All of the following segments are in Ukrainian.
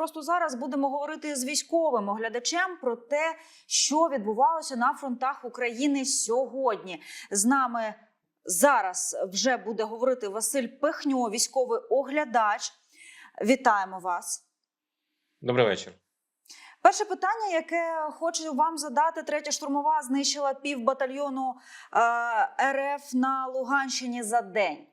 просто зараз будемо говорити з військовим оглядачем про те, що відбувалося на фронтах України сьогодні. З нами зараз вже буде говорити Василь Пехньо, військовий оглядач. Вітаємо вас. Добрий вечір. Перше питання, яке хочу вам задати, третя штурмова знищила пів батальйону е, РФ на Луганщині за день.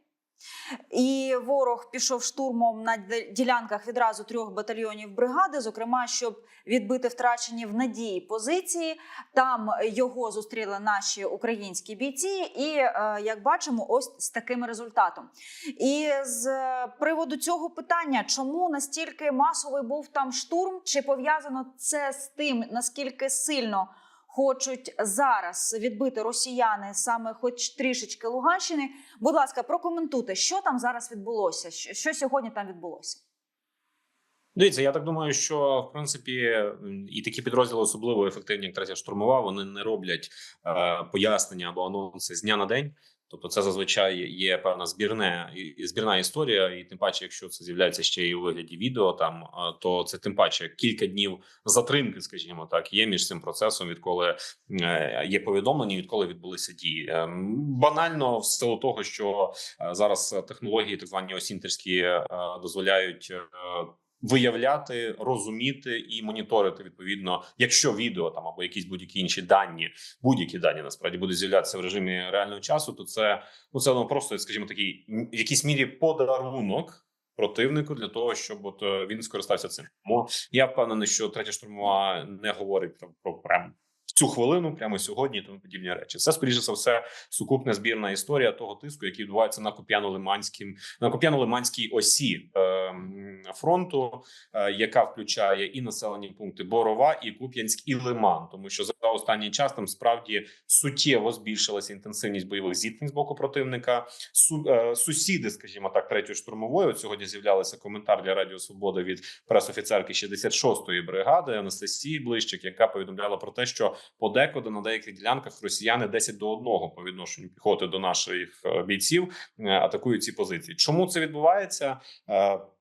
І ворог пішов штурмом на ділянках відразу трьох батальйонів бригади, зокрема, щоб відбити втрачені в надії позиції. Там його зустріли наші українські бійці, і е, як бачимо, ось з таким результатом. І з приводу цього питання, чому настільки масовий був там штурм, чи пов'язано це з тим, наскільки сильно хочуть зараз відбити росіяни саме, хоч трішечки Луганщини? Будь ласка, прокоментуйте, що там зараз відбулося, що, сьогодні там відбулося. Дивіться, я так думаю, що в принципі і такі підрозділи, особливо ефективні, як третя штурмова, вони не роблять е, пояснення або анонси з дня на день. Тобто, це зазвичай є певна збірне і- і збірна історія, і тим паче, якщо це з'являється ще й у вигляді відео, там е, то це тим паче кілька днів затримки, скажімо так, є між цим процесом, відколи е, є повідомлення, відколи відбулися дії. Е, Банально в силу того, що зараз технології, так звані осінтерські, дозволяють. Виявляти, розуміти і моніторити відповідно, якщо відео там або якісь будь-які інші дані, будь-які дані насправді будуть з'являтися в режимі реального часу, то це ну це ну, просто, скажімо, такий в якійсь мірі подарунок противнику для того, щоб от е, він скористався цим. Тому я впевнений, що третя штурмова не говорить про, про прям цю хвилину, прямо сьогодні, тому подібні речі. Це скоріше за все сукупна збірна історія того тиску, який відбувається на Куп'яно-Лиманській на Куп'яно-Лиманській осі е, фронту, е, яка включає і населені пункти Борова, і Куп'янськ, і Лиман, тому що за останній час там справді суттєво збільшилася інтенсивність бойових зіткнень з боку противника. Е, сусіди, скажімо так, третьої штурмової. От сьогодні з'являлися коментар для Радіо Свобода від пресофіцерки 66-ї бригади Анастасії Блищик, яка повідомляла про те, що подекуди на деяких ділянках росіяни 10 до 1 по відношенню піхоти до наших е, бійців е, атакують ці позиції. Чому це відбувається?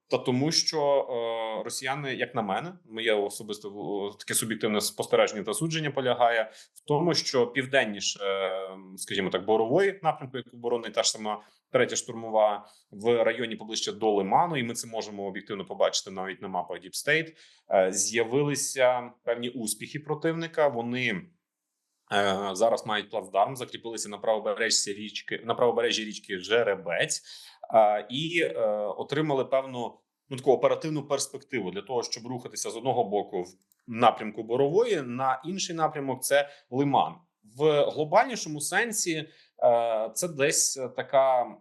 Та тому, що е, росіяни, як на мене, моє особисте е, таке суб'єктивне спостереження та судження полягає в тому, що південніше, е, скажімо так, борової напрямку, як оборонний та ж сама третя штурмова в районі поближче до Лиману, і ми це можемо об'єктивно побачити навіть на мапах State, е, З'явилися певні успіхи противника. Вони е, зараз мають плацдарм, закріпилися на правобережжі річки на правобережжі річки Жеребець і е, отримали певну ну таку оперативну перспективу для того, щоб рухатися з одного боку в напрямку борової, на інший напрямок це Лиман в глобальнішому сенсі. е, Це десь така м,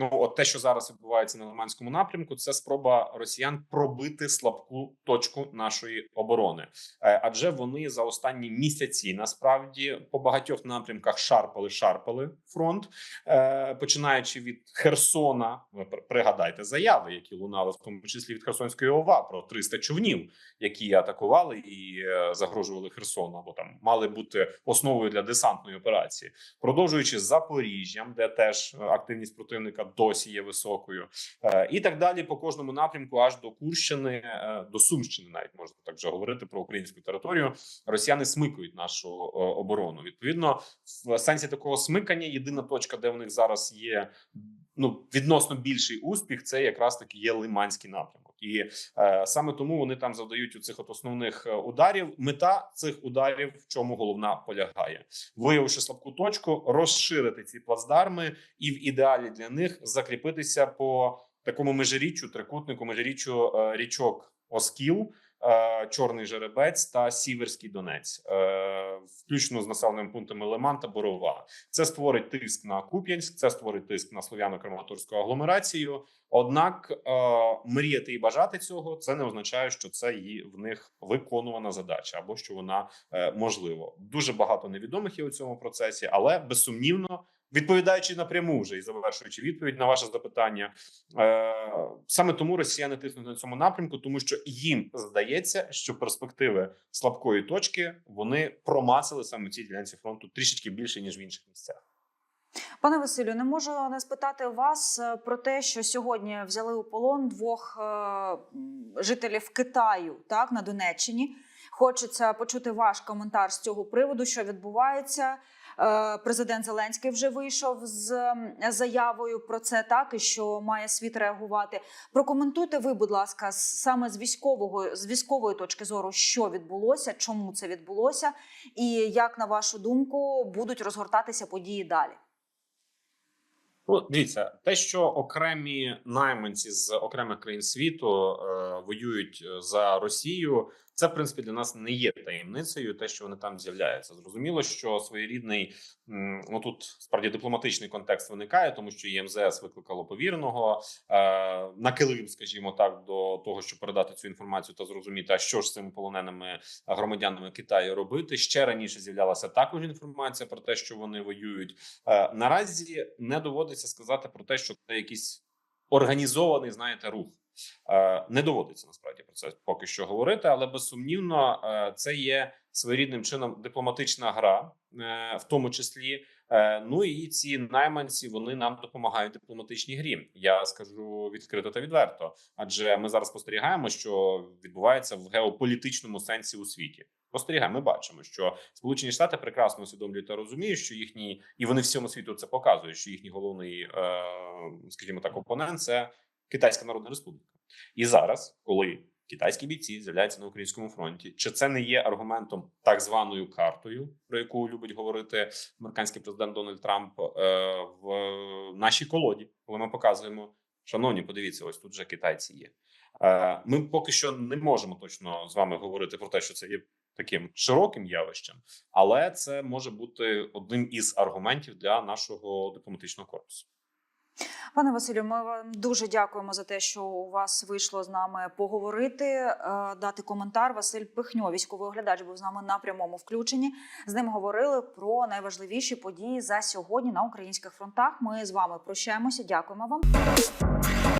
ну от те, що зараз відбувається на Лиманському напрямку, це спроба росіян пробити слабку точку нашої оборони, Е, адже вони за останні місяці насправді по багатьох напрямках шарпали, шарпали фронт, Е, починаючи від Херсона. Ви пригадайте заяви, які лунали в тому числі від Херсонської ОВА про 300 човнів, які атакували і е, загрожували Херсону, або там мали бути основою для десантної операції, продовжуючи Запоріжжям, де теж активність противника досі є високою, Е, і так далі по кожному напрямку, аж до Курщини, е, до Сумщини, навіть можна так вже говорити про українську територію. Росіяни смикують нашу е, оборону. Відповідно, в сенсі такого смикання, єдина точка, де в них зараз є ну відносно більший успіх, це якраз таки є Лиманський напрямок, і е, саме тому вони там завдають у цих от основних е, ударів. Мета цих ударів в чому головна полягає, виявивши слабку точку, розширити ці плацдарми і в ідеалі для них закріпитися по такому межиріччю, трикутнику, межиріччю е, річок Оскіл. Е, Чорний жеребець та Сіверський Донець, е, включно з населеними пунктами Лиман та Борова. Це створить тиск на Куп'янськ, це створить тиск на слов'яно-краматорську агломерацію. Однак е, мріяти і бажати цього це не означає, що це її в них виконувана задача або що вона можливо. Дуже багато невідомих є у цьому процесі, але безсумнівно. Відповідаючи напряму вже і завершуючи відповідь на ваше запитання, е, саме тому росіяни тиснуть на цьому напрямку, тому що їм здається, що перспективи слабкої точки вони промацали саме в цій ділянці фронту трішечки більше ніж в інших місцях. Пане Василю, не можу не спитати вас е, про те, що сьогодні взяли у полон двох е, жителів Китаю, так на Донеччині. Хочеться почути ваш коментар з цього приводу, що відбувається. Е, Президент Зеленський вже вийшов з заявою про це, так і що має світ реагувати. Прокоментуйте ви, будь ласка, саме з військового з військової точки зору, що відбулося, чому це відбулося, і як на вашу думку будуть розгортатися події далі. Ну, дивіться, те, що окремі найманці з окремих країн світу е, воюють е, за Росію, це в принципі для нас не є таємницею. Те, що вони там з'являються, зрозуміло, що своєрідний ну тут справді дипломатичний контекст виникає, тому що і МЗС викликало повірного е, на килим, скажімо так, до того, щоб передати цю інформацію та зрозуміти, а що ж з цими полоненими громадянами Китаю робити. Ще раніше з'являлася також інформація про те, що вони воюють. Е, Наразі не доводиться сказати про те, що це якийсь організований, знаєте, рух. Е, Не доводиться насправді про це поки що говорити, але безсумнівно е, це є своєрідним чином дипломатична гра, е, в тому числі. Ну і ці найманці вони нам допомагають дипломатичній грі. Я скажу відкрито та відверто, адже ми зараз спостерігаємо, що відбувається в геополітичному сенсі у світі. Спостерігаємо, ми бачимо, що Сполучені Штати прекрасно усвідомлюють та розуміють, що їхній і вони всьому світу це показують, що їхній головний, скажімо так, опонент це Китайська Народна Республіка. І зараз, коли китайські бійці з'являються на українському фронті, чи це не є аргументом так званою картою, про яку любить говорити американський президент Дональд Трамп е, в нашій колоді, коли ми показуємо, шановні, подивіться, ось тут вже китайці є. Е, Ми поки що не можемо точно з вами говорити про те, що це є таким широким явищем, але це може бути одним із аргументів для нашого дипломатичного корпусу. Пане Василю, ми вам дуже дякуємо за те, що у вас вийшло з нами поговорити, е, дати коментар. Василь Пихньо, військовий оглядач, був з нами на прямому включенні. З ним говорили про найважливіші події за сьогодні на українських фронтах. Ми з вами прощаємося. Дякуємо вам.